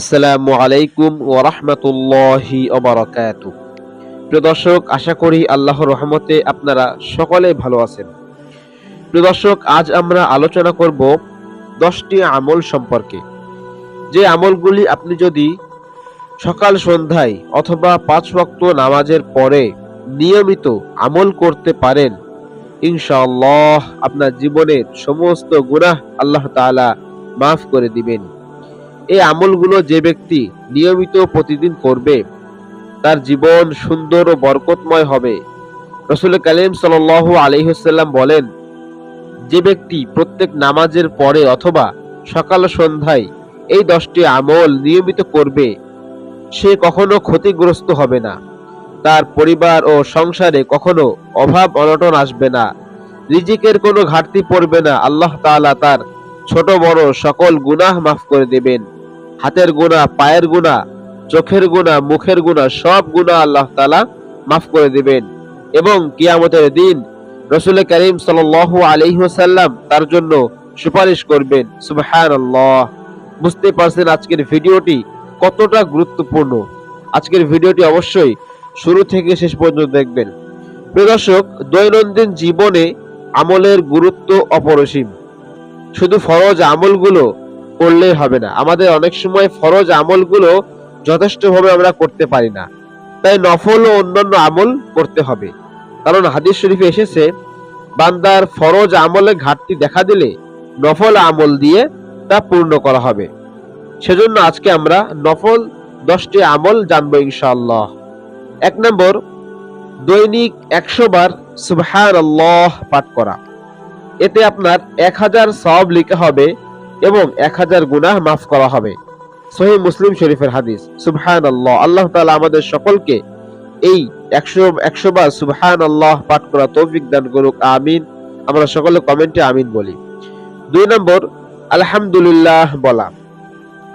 আসসালামু আলাইকুম ওরহমতুল্লাহি অবরাকাত প্রিয় দর্শক, আশা করি আল্লাহর রহমতে আপনারা সকলে ভালো আছেন। প্রিয় দর্শক, আজ আমরা আলোচনা করব দশটি আমল সম্পর্কে। যে আমলগুলি আপনি যদি সকাল সন্ধ্যায় অথবা পাঁচ ওয়াক্ত নামাজের পরে নিয়মিত আমল করতে পারেন, ইনশাআল্লাহ আপনার জীবনের সমস্ত গুনাহ আল্লাহ তাআলা মাফ করে দিবেন। এই আমলগুলো যে ব্যক্তি নিয়মিত প্রতিদিন করবে, তার জীবন সুন্দর ও বরকতময় হবে। রসুল কালিম সাল আলহিহাল্লাম বলেন, যে ব্যক্তি প্রত্যেক নামাজের পরে অথবা সকাল সন্ধ্যায় এই দশটি আমল নিয়মিত করবে, সে কখনো ক্ষতিগ্রস্ত হবে না। তার পরিবার ও সংসারে কখনো অভাব অনটন আসবে না। রিজিকের কোনো ঘাটতি পড়বে না। আল্লাহ তাআলা তার ছোট বড় সকল গুনাহ মাফ করে দেবেন। হাতের গুণা পায়ের গুণা চোখের গুণা মুখের গুণা সব গুণা আল্লাহ তালা মাফ করে দিবেন। এবং কিয়ামতের দিন রসুল করিম সাল আলহিহাল্লাম তার জন্য সুপারিশ করবেন। সুবহান বুঝতে পারছেন আজকের ভিডিওটি কতটা গুরুত্বপূর্ণ? আজকের ভিডিওটি অবশ্যই শুরু থেকে শেষ পর্যন্ত দেখবেন। প্রিয় দর্শক, দৈনন্দিন জীবনে আমলের গুরুত্ব অপরিসীম। শুধু ফরজ আমলগুলো করলেই হবে না। আমাদের অনেক সময় ফরজ আমলগুলো যথেষ্টভাবে আমরা করতে পারি না। তাই নফল ও অন্যান্য আমল করতে হবে। কারণ হাদিস শরীফে এসেছে, বান্দার ফরজ আমলে ঘাটতি দেখা দিলে নফল আমল দিয়ে তা পূর্ণ করা হবে। সেজন্য আজকে আমরা নফল দশটি আমল জানব ইনশাআল্লাহ। এক নম্বর, দৈনিক একশো বার সুবহান পাঠ করা। এতে আপনার এক হাজার সব লিখা হবে এবং এক হাজার গুনাহ মাফ করা হবে। সহি মুসলিম শরীফের হাদিস সুবহান আল্লাহ আল্লাহ তালা আমাদের সকলকে এই একশো একশো বার সুবহান আল্লাহ পাঠ করা তৌফিক দান করুক, আমিন। আমরা সকলে কমেন্টে আমিন বলি। দুই নম্বর, আলহামদুলিল্লাহ বলা।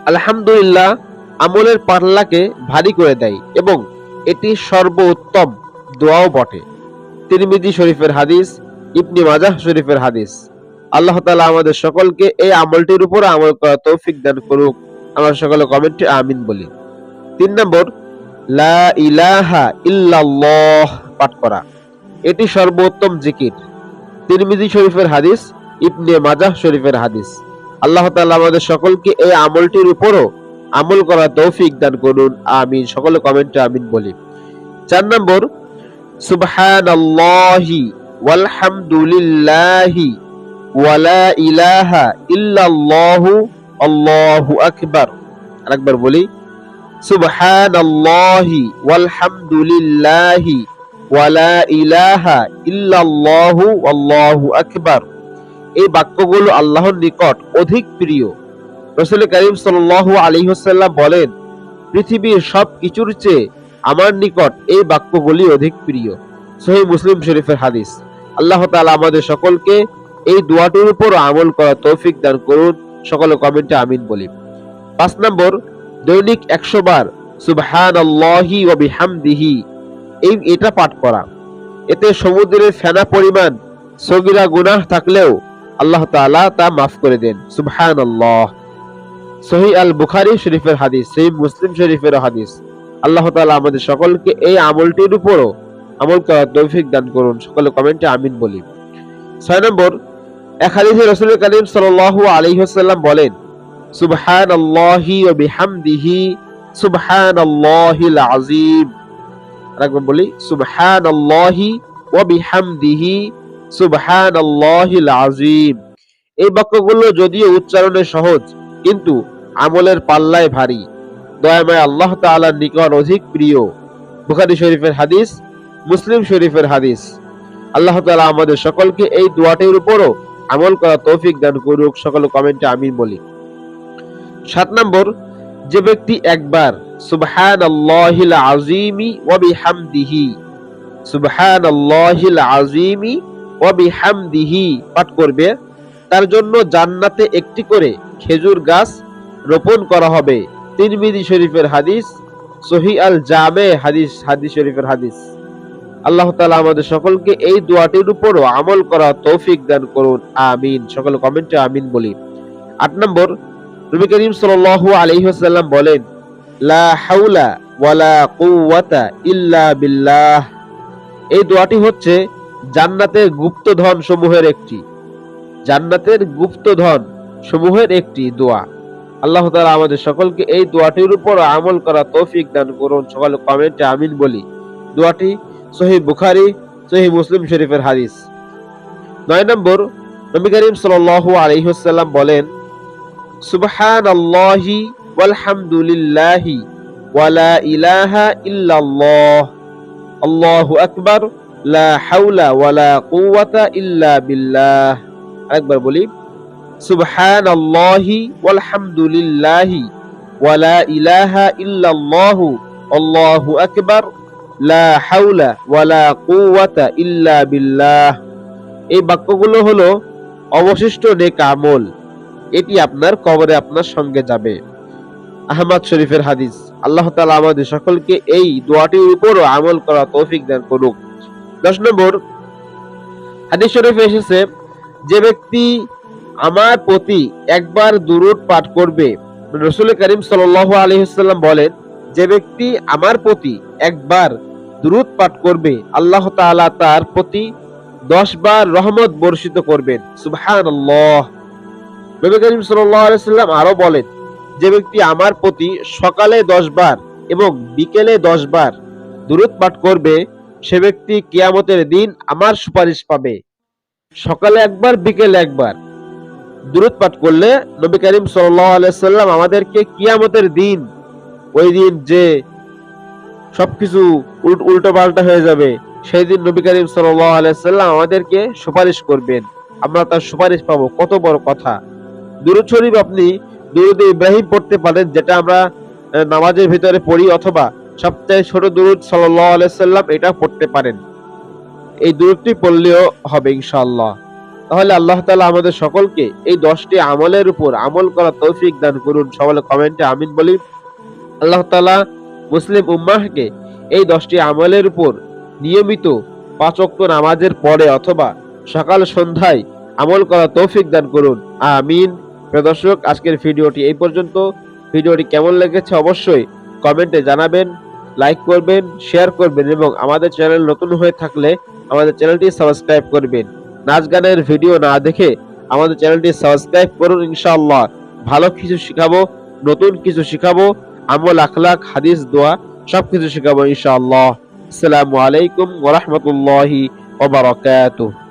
আলহামদুলিল্লাহ আমলের পাল্লাকে ভারী করে দেয় এবং এটি সর্বোত্তম দোয়াও বটে। তিরমিজি শরীফের হাদিস, ইবনি মাজাহ শরীফের হাদিস। আল্লাহ তালা আমাদের সকলকে এই আমলটির উপর আমল করা তৌফিক দান করুক। আমরা সকলে কমেন্টে আমিন বলি। তিন নম্বর, লা ইলাহা ইল্লাল্লাহ পাঠ করা। এটি সর্বোত্তম জিকির। তিরমিজি শরীফের হাদিস, ইবনে মাজাহ শরীফের হাদিস। আল্লাহ তাআলা আমাদের সকলকে এই আমলটির উপরও আমল করা তৌফিক দান করুন। আমিন। সকলে কমেন্টে আমিন বলি। চার নম্বর, সুবহানাল্লাহি ওয়ালহামদুলিল্লাহি ওয়ালা ইলাহা ইল্লাল্লাহু আল্লাহু আকবার। আরেকবার বলি, সুবহানাল্লাহি ওয়ালহামদুলিল্লাহি ওয়ালা ইলাহা ইল্লাল্লাহু আল্লাহু আকবার। এই বাক্যগুলো আল্লাহর নিকট অধিক প্রিয়। রসুল করিম সাল্লাল্লাহু আলাইহি ওয়াসাল্লাম বলেন, পৃথিবীর সব কিছুর চেয়ে আমার নিকট এই বাক্যগুলি অধিক প্রিয়। সহি মুসলিম শরীফের হাদিস। আল্লাহ তাআলা আমাদের সকলকে এই দোয়াটির উপর আমল করা তৌফিক দান করুন। সকলে কমেন্টে আমিন বলি। পাঁচ নম্বর, দৈনিক একশো বার সুবহান আল্লাহি ও বিহামদিহি। এই, এটা পাঠ করা। এতে সমুদ্রের ফেনা পরিমাণ, সগিরা গুনাহ থাকলেও আল্লাহ তাআলা তা মাফ করে দেন। সুবহান আল্লাহ সহি আল বুখারি শরীফের হাদিস, সহি মুসলিম শরীফের হাদিস। আল্লাহ তাআলা আমাদের সকলকে এই আমলটির উপরও আমল করার তৌফিক দান করুন। সকলে কমেন্টে আমিন বলি। ছয় নম্বর এক রসুল করিম সাল্লাল্লাহু আলাইহি ওয়াসাল্লাম বলেন, সুবহানাল্লাহি ওয়া বিহামদিহি, সুবহানাল্লাহিল আযীম। আরেকবার বলি, সুবহানাল্লাহি ওয়া বিহামদিহি, সুবহানাল্লাহিল আযীম। এই বাক্যগুলো যদিও উচ্চারণে সহজ, কিন্তু আমলের পাল্লায় ভারী। দয়াময় আল্লাহ তাআলার নিকট অধিক প্রিয়। বুখারী শরীফের হাদিস, মুসলিম শরীফের হাদিস। আল্লাহ তাআলা আমাদের সকলকে এই দোয়াটির উপরও আমল করা তৌফিক দান করুক, সকল কমেন্টে আমিন বলি। সাত নম্বর, যে ব্যক্তি একবার সুবহান আল্লাহিল আজিমি ওয়া বিহামদিহি সুবহান আল্লাহিল আজিমি ওয়া বিহামদিহি পাঠ করবে, তার জন্য জান্নাতে একটি করে খেজুর গাছ রোপণ করা হবে। তিরমিজি শরীফের হাদিস সহি আল জামে হাদিস হাদিস শরীফের হাদিস। আল্লাহ তালা আমাদের সকলকে এই দোয়াটির উপরও আমল করা তৌফিক দান করুন, আমিন। সকল কমেন্টে আমিন বলি। আট নম্বর, নবী করিম সাল্লাল্লাহু আলাইহি ওয়াসাল্লাম বলেন, লা হাওলা ওয়ালা কুওয়াতা ইল্লা বিল্লাহ। এই দোয়াটি হচ্ছে জান্নাতের গুপ্তধন সমূহের একটি, জান্নাতের গুপ্তধন সমূহের একটি দোয়া। আল্লাহ তাআলা আমাদের সকলকে এই দোয়াটির উপর আমল করা তৌফিক দান করুন, সকলে কমেন্টে আমিন বলি। দোয়াটি সহি বুখারী সহি মুসলিম শরীফের হাদিস। নয় নম্বর, নবী করিম সাল্লাল্লাহু আলাইহি ওয়াসাল্লাম বলেন, সুবহানাল্লাহি ওয়ালহামদুলিল্লাহি ওয়ালা ইলাহা ইল্লাল্লাহ। আল্লাহু আকবার, লা হাওলা ওয়ালা কুওয়াতা ইল্লা বিল্লাহ। আরেকবার বলি, সুবহানাল্লাহি ওয়ালহামদুলিল্লাহি ওয়ালা ইলাহা ইল্লাল্লাহু। আল্লাহু আকবার লা হাওলা ওয়ালা কুওয়াতা ইল্লা বিল্লাহ। এই বাক্যগুলো হলো অবশিষ্ট নেক আমল। এটি আপনার কবরে আপনার সঙ্গে যাবে। আহমদ শরীফের হাদিস, আল্লাহ তাআলা আমাদের সকলকে এই দোয়াটির উপরও আমল করা তৌফিক দান করুক। দশ নম্বর, হাদিস শরীফে এসেছে, যে ব্যক্তি আমার প্রতি একবার দুরুদ পাঠ করবে। রসুল করিম সাল্লাল্লাহু আলাইহি বলেন, যে ব্যক্তি আমার প্রতি একবার দুরুদ পাঠ করবে, আল্লাহ তাআলা তার প্রতি দশ বার রহমত বর্ষিত করবেন। আলাইহি সাল্লাম আরও বলেন, যে ব্যক্তি আমার প্রতি সকালে দশ বার এবং বিকেলে দশ বার দুরুদ পাঠ করবে, সে ব্যক্তি কিয়ামতের দিন আমার সুপারিশ পাবে। সকালে একবার, বিকেলে একবার দুরুদ পাঠ করলে নবী করিম সাল্লাম আমাদেরকে কিয়ামতের দিন, ওই দিন যে সবকিছু উল্টো পাল্টা হয়ে যাবে। সেই দিন নবী করিম সাল্লাম আমাদেরকে সুপারিশ করবেন। আমরা তার সুপারিশ পাবো। কত বড় কথা। দুরুদ শরীফ আপনি দুরুদ ইব্রাহিম পড়তে পারেন, যেটা আমরা নামাজের ভিতরে পড়ি, অথবা সবচেয়ে ছোট দুরুদ সাল্লাম এটা পড়তে পারেন। এই দুরুদটি পড়লেও হবে ইনশাল্লাহ তাহলে আল্লাহ তালা আমাদের সকলকে এই দশটি আমলের উপর আমল করা তৌফিক দান করুন। সকলে কমেন্টে আমিন বলি। আল্লাহ তাআলা মুসলিম উম্মাহকে এই দশটি আমলের উপর নিয়মিত পাঁচ ওয়াক্ত নামাজের পরে অথবা সকাল সন্ধ্যায় আমল করা তৌফিক দান করুন। আমিন। প্রদর্শক আজকের ভিডিওটি এই পর্যন্ত। ভিডিওটি কেমন লেগেছে অবশ্যই কমেন্টে জানাবেন, লাইক করবেন, শেয়ার করবেন এবং আমাদের চ্যানেল নতুন হয়ে থাকলে আমাদের চ্যানেলটি সাবস্ক্রাইব করবেন। নাচ গানের ভিডিও না দেখে আমাদের চ্যানেলটি সাবস্ক্রাইব করুন ইনশাআল্লাহ। ভালো কিছু শিখাবো, নতুন কিছু শিখাবো আমল আখলাক হাদিস দোয়া সবকিছু শেখাবো ইনশাআল্লাহ। আসসালামু আলাইকুম ওয়া রাহমাতুল্লাহি ওয়া বারাকাতুহু।